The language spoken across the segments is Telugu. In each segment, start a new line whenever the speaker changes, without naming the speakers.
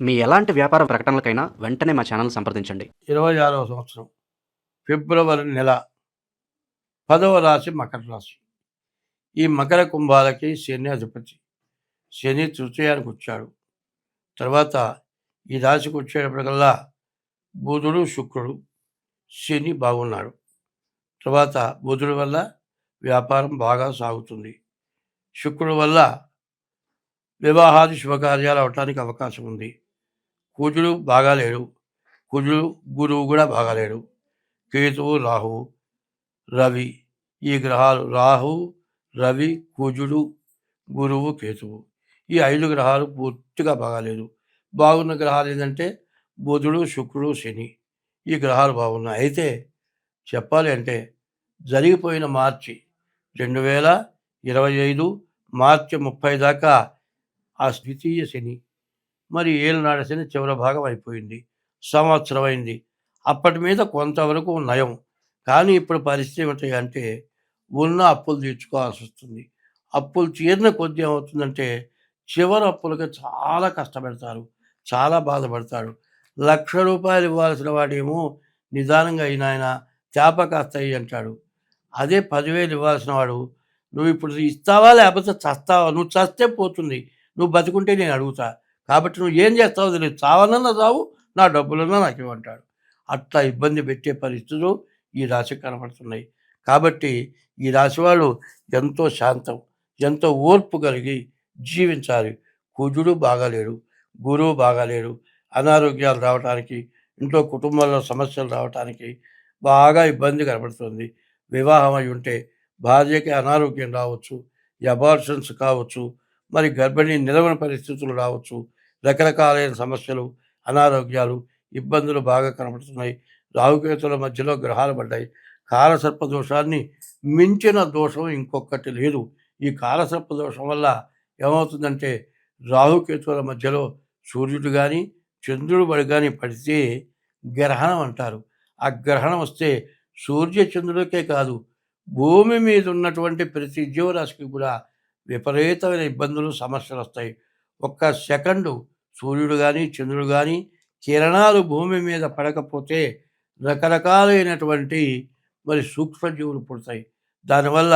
మీ ఎలాంటి వ్యాపార ప్రకటనలకైనా వెంటనే మా ఛానల్ సంప్రదించండి.
ఇరవై ఆరవ సంవత్సరం ఫిబ్రవరి నెల పదవ రాశి మకర రాశి. ఈ మకర కుంభాలకి శని అధిపతి. శని తృతీయానికి వచ్చాడు. తర్వాత ఈ రాశికి వచ్చేటప్పటికల్లా బుధుడు శుక్రుడు శని బాగున్నాడు. తర్వాత బుధుడు వల్ల వ్యాపారం బాగా సాగుతుంది. శుక్రుడు వల్ల వివాహాది శుభకార్యాలు అవటానికి అవకాశం ఉంది. కూతురు బాగాలేడు. కుజుడు గురువు కూడా బాగాలేడు. కేతువు రాహువు రవి ఈ గ్రహాలు రాహు రవి కుజుడు గురువు కేతువు. ఈ ఐదు గ్రహాలు పూర్తిగా బాగాలేదు. బాగున్న గ్రహాలు ఏంటంటే బుధుడు శుక్రుడు శని. ఈ గ్రహాలు బాగున్నాయి. అయితే చెప్పాలి అంటే జరిగిపోయిన మార్చి రెండు వేల ఇరవై ఐదు మార్చి ముప్పై దాకా ఆ ద్వితీయ శని మరి ఏళ్ళనాడు శని చివరి భాగం అయిపోయింది. సంవత్సరం అయింది అప్పటి మీద కొంతవరకు నయం. కానీ ఇప్పుడు పరిస్థితి ఏమిటి అంటే ఉన్న అప్పులు తీర్చుకోవాల్సి వస్తుంది. అప్పులు తీరిన కొద్ది ఏమవుతుందంటే చివరి అప్పులకి చాలా కష్టపెడతారు. చాలా బాధపడతాడు లక్ష రూపాయలు ఇవ్వాల్సిన వాడేమో నిదానంగా అయినాయన చేప కాస్తాయి అంటాడు. అదే పదివేలు ఇవ్వాల్సిన వాడు నువ్వు ఇప్పుడు ఇస్తావా లేకపోతే చస్తావా? నువ్వు చస్తే పోతుంది. నువ్వు బతుకుంటే నేను అడుగుతా. కాబట్టి నువ్వు ఏం చేస్తావు తెలియదు. చావనన్నా చావు నా డబ్బులన్నా నాకు ఇవ్వంటాడు. అట్లా ఇబ్బంది పెట్టే పరిస్థితులు ఈ రాశికి కనపడుతున్నాయి. కాబట్టి ఈ రాశి వాళ్ళు ఎంతో శాంతం ఎంతో ఓర్పు కలిగి జీవించాలి. కుజుడు బాగాలేడు గురువు బాగాలేడు. అనారోగ్యాలు రావడానికి ఇంట్లో కుటుంబంలో సమస్యలు రావడానికి బాగా ఇబ్బంది కనపడుతుంది. వివాహం అయి ఉంటే భార్యకి అనారోగ్యం రావచ్చు ఎబార్షన్స్ కావచ్చు మరి గర్భిణీ నిలవని పరిస్థితులు రావచ్చు. రకరకాలైన సమస్యలు అనారోగ్యాలు ఇబ్బందులు బాగా కనపడుతున్నాయి. రాహుకేతుల మధ్యలో గ్రహాలు పడ్డాయి. కాలసర్ప దోషాన్ని మించిన దోషం ఇంకొకటి లేదు. ఈ కాలసర్ప దోషం వల్ల ఏమవుతుందంటే రాహుకేతువుల మధ్యలో సూర్యుడు కానీ చంద్రుడు బడి కానీ పడితే గ్రహణం అంటారు. ఆ గ్రహణం వస్తే సూర్య చంద్రుడికే కాదు భూమి మీద ఉన్నటువంటి ప్రతి జీవరాశికి కూడా విపరీతమైన ఇబ్బందులు సమస్యలు వస్తాయి. ఒక్క సెకండు సూర్యుడు కానీ చంద్రుడు కానీ కిరణాలు భూమి మీద పడకపోతే రకరకాలైనటువంటి మరి సూక్ష్మజీవులు పుడతాయి. దానివల్ల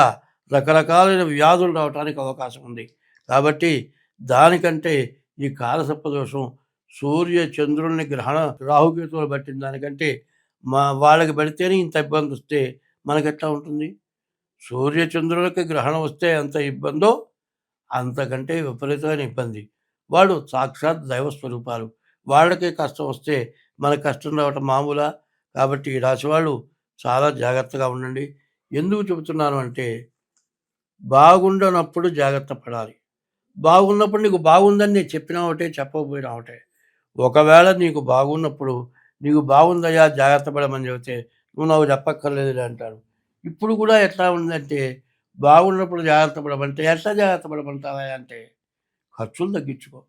రకరకాలైన వ్యాధులు రావడానికి అవకాశం ఉంది. కాబట్టి దానికంటే ఈ కాలసర్ప దోషం సూర్య చంద్రుల్ని గ్రహణ రాహుకేతువులు పట్టిన దానికంటే మా వాళ్ళకి పడితేనే ఇంత ఇబ్బంది వస్తే మనకి ఎట్లా ఉంటుంది? సూర్య చంద్రులకి గ్రహణం వస్తే ఎంత ఇబ్బందో అంతకంటే విపరీతమైన ఇబ్బంది. వాళ్ళు సాక్షాత్ దైవ స్వరూపాలు. వాళ్ళకి కష్టం వస్తే మన కష్టం రావటం మామూలా? కాబట్టి ఈ రాశి వాళ్ళు చాలా జాగ్రత్తగా ఉండండి. ఎందుకు చెబుతున్నాను అంటే బాగుండనప్పుడు జాగ్రత్త పడాలి. బాగున్నప్పుడు నీకు బాగుందని నేను చెప్పినా ఒకటే చెప్పకపోయినా ఒకటే. ఒకవేళ నీకు బాగున్నప్పుడు నీకు బాగుందయ్యా జాగ్రత్త పడమని చెబితే నువ్వు నాకు చెప్పక్కర్లేదు అంటారు. ఇప్పుడు కూడా ఎట్లా ఉందంటే బాగున్నప్పుడు జాగ్రత్త పడమంటే ఎట్లా జాగ్రత్త పడమంటారా అంటే ఖర్చులు తగ్గించుకో.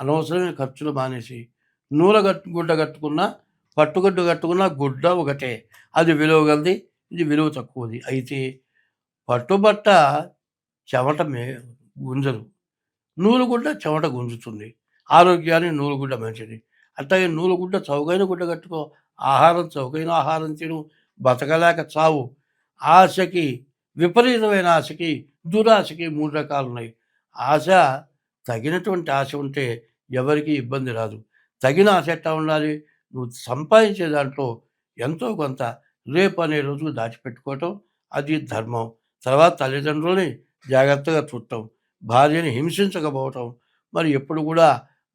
అనవసరమైన ఖర్చులు మానేసి నూల కట్టు గుడ్డ కట్టుకున్నా పట్టుగడ్డు కట్టుకున్న గుడ్డ ఒకటే. అది విలువ గలది ఇది విలువ తక్కువది. అయితే పట్టుబట్ట చెమట మే గుంజదు. నూలుగుడ్డ చెమట గుంజుతుంది. ఆరోగ్యానికి నూలుగుడ్డ మంచిది. అట్లాగే నూలుగుడ్డ చౌకైన గుడ్డ కట్టుకో. ఆహారం చౌకైన ఆహారం తిను. బతకలేక చావు. ఆశకి విపరీతమైన ఆశకి దురాశకి మూడు రకాలు ఉన్నాయి ఆశ తగినటువంటి ఆశ ఉంటే ఎవరికి ఇబ్బంది రాదు. తగిన ఆశ ఎట్లా ఉండాలి? నువ్వు సంపాదించే దాంట్లో ఎంతో కొంత రేపు అనే రోజు దాచిపెట్టుకోవటం అది ధర్మం. తర్వాత తల్లిదండ్రులని జాగ్రత్తగా చూడటం భార్యని హింసించకపోవటం మరి ఎప్పుడు కూడా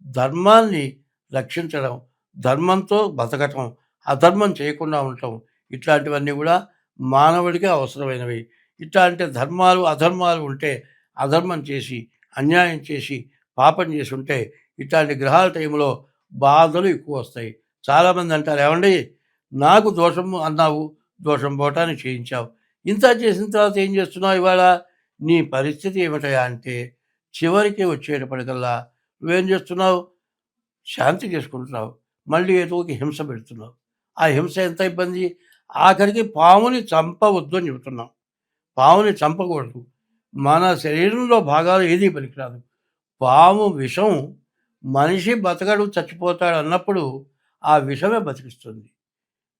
ధర్మాన్ని రక్షించడం ధర్మంతో బతకటం అధర్మం చేయకుండా ఉండటం ఇట్లాంటివన్నీ కూడా మానవుడికి అవసరమైనవి. ఇట్లాంటి ధర్మాలు అధర్మాలు ఉంటే అధర్మం చేసి అన్యాయం చేసి పాపం చేసి ఉంటే ఇట్లాంటి గ్రహాల టైంలో బాధలు ఎక్కువ వస్తాయి. చాలామంది అంటారు ఏమండి నాకు దోషం అన్నావు దోషం పోవటాన్ని చేయించావు. ఇంత చేసిన తర్వాత ఏం చేస్తున్నావు ఇవాళ? నీ పరిస్థితి ఏమిటయా? అంటే చివరికి వచ్చేటప్పటికల్లా నువ్వేం చేస్తున్నావు? శాంతి చేసుకుంటున్నావు. మళ్ళీ ఏదో ఒక హింస పెడుతున్నావు. ఆ హింస ఎంత ఇబ్బంది? ఆఖరికి పాముని చంపవద్దు అని చెబుతున్నాం. పాముని చంపకూడదు. మన శరీరంలో భాగాలు ఏదీ పనికిరాదు. పాము విషం మనిషి బతకడు చచ్చిపోతాడు అన్నప్పుడు ఆ విషమే బతికిస్తుంది.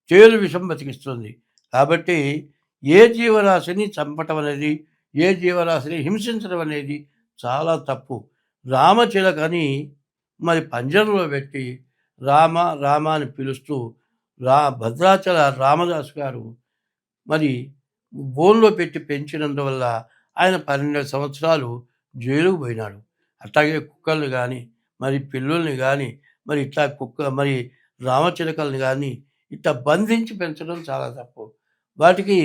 తేలు విషం బతికిస్తుంది. కాబట్టి ఏ జీవరాశిని చంపటం అనేది ఏ జీవరాశిని హింసించడం అనేది చాలా తప్పు. రామచిలకని మరి పంజరంలో పెట్టి రామ రామ అని పిలుస్తూ రా భద్రాచల రామదాస్ గారు మరి బోన్లో పెట్టి పెంచినందువల్ల ఆయన పన్నెండు సంవత్సరాలు జైలుకు పోయినాడు. అట్లాగే కుక్కల్ని కానీ మరి పిల్లుల్ని కానీ మరి ఇట్లా కుక్క మరి రామచిలకల్ని కానీ ఇట్లా బంధించి పెంచడం చాలా తప్పు. వాటికి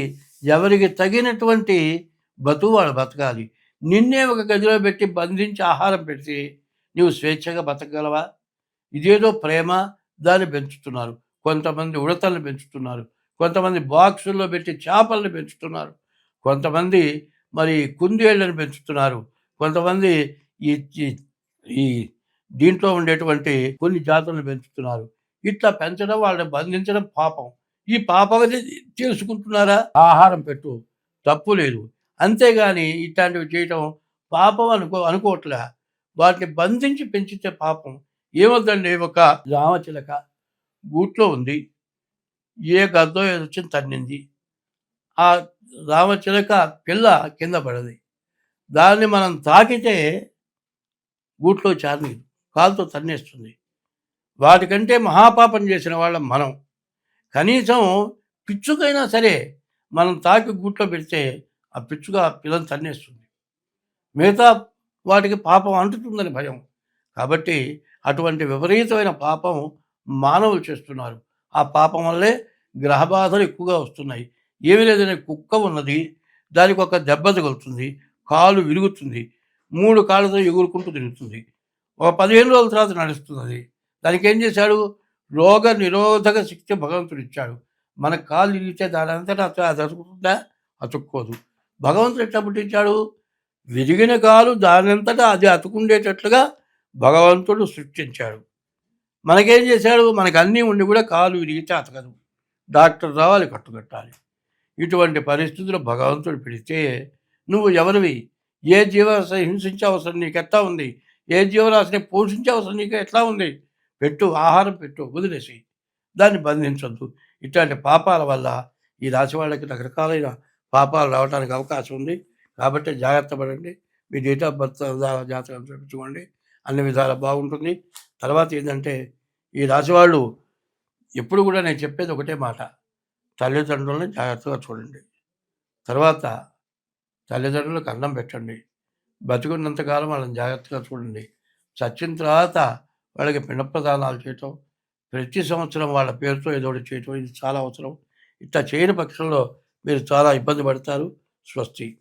ఎవరికి తగినటువంటి బతుకు వాళ్ళు బతకాలి. నిన్నే ఒక గదిలో పెట్టి బంధించి ఆహారం పెట్టి నీవు స్వేచ్ఛగా బతకగలవా? ఇదేదో ప్రేమ దాన్ని పెంచుతున్నారు. కొంతమంది ఉడతల్ని పెంచుతున్నారు. కొంతమంది బాక్సుల్లో పెట్టి చేపలను పెంచుతున్నారు. కొంతమంది మరి కుందేళ్ళను పెంచుతున్నారు. కొంతమంది ఈ ఈ- దీంట్లో ఉండేటువంటి కొన్ని జాతులను పెంచుతున్నారు. ఇట్లా పెంచడం వాళ్ళని బంధించడం పాపం. ఈ పాపం అనేది తెలుసుకుంటున్నారా ఆహారం పెట్టు. తప్పు లేదు. అంతేగాని ఇట్లాంటివి చేయటం పాపం అనుకో అనుకోవట్లే. వాటిని బంధించి పెంచితే పాపం. ఏమవుతుందండి ఒక రామచిలక గూట్లో ఉంది. ఏ గద్దో ఏదో వచ్చి తన్నింది. ఆ రామచిలక పిల్ల కింద పడది. దాన్ని మనం తాకితే గూట్లో చారని కాలుతో తన్నేస్తుంది. వాటికంటే మహాపాపం చేసిన వాళ్ళం మనం. కనీసం పిచ్చుకైనా సరే మనం తాకి గూట్లో పెడితే ఆ పిచ్చుక ఆ పిల్లని తన్నేస్తుంది. మిగతా వాటికి పాపం అంటుతుందని భయం. కాబట్టి అటువంటి విపరీతమైన పాపం మానవులు చేస్తున్నారు. ఆ పాపం వల్లే గ్రహబాధలు ఎక్కువగా వస్తున్నాయి. ఏమీ లేదని కుక్క ఉన్నది. దానికి ఒక దెబ్బ తగులుతుంది. కాలు విరుగుతుంది. మూడు కాళ్ళతో ఎగురుకుంటూ తిరుగుతుంది. ఒక పదిహేను రోజుల తర్వాత నడుస్తుంది దానికి ఏం చేశాడు? రోగ నిరోధక శక్తి భగవంతుడు ఇచ్చాడు. మన కాలు ఇరిగితే దాని అంతటా అది అతుకుతుందా? అతుక్కోదు. భగవంతుడు ఎట్లా పుట్టించాడు? విరిగిన కాలు దానంతటా అది అతుకుండేటట్లుగా భగవంతుడు సృష్టించాడు. మనకేం చేశాడు? మనకు అన్నీ ఉండి కూడా కాలు విరిగితే అతకదు డాక్టర్ రావాలి కట్టుకట్టాలి ఇటువంటి పరిస్థితులు భగవంతుడు పెడితే నువ్వు ఎవరివి? ఏ జీవరాశి హింసించే అవసరం నీకు ఎట్లా ఉంది? ఏ జీవరాశిని పోషించే అవసరం నీకు ఎట్లా ఉంది? పెట్టు ఆహారం పెట్టు వదిలేసి దాన్ని బంధించొద్దు. ఇట్లాంటి పాపాల వల్ల ఈ రాశి వాళ్ళకి రకరకాలైన పాపాలు రావడానికి అవకాశం ఉంది. కాబట్టి జాగ్రత్త పడండి. మీ డేట్ ఆఫ్ బర్త్ జాతకం చూపించుకోండి అన్ని విధాలు బాగుంటుంది. తర్వాత ఏంటంటే ఈ రాసివాళ్ళు ఎప్పుడు కూడా నేను చెప్పేది ఒకటే మాట. తల్లిదండ్రులను జాగ్రత్తగా చూడండి. తర్వాత తల్లిదండ్రులకు అన్నం పెట్టండి. బతికున్నంతకాలం వాళ్ళని జాగ్రత్తగా చూడండి. చచ్చిన తర్వాత వాళ్ళకి పిండ ప్రదానాలు చేయటం ప్రతి సంవత్సరం వాళ్ళ పేరుతో ఏదో ఒకటి చేయటం ఇది చాలా అవసరం. ఇట్లా చేయని పక్షంలో మీరు చాలా ఇబ్బంది పడతారు. స్వస్తి.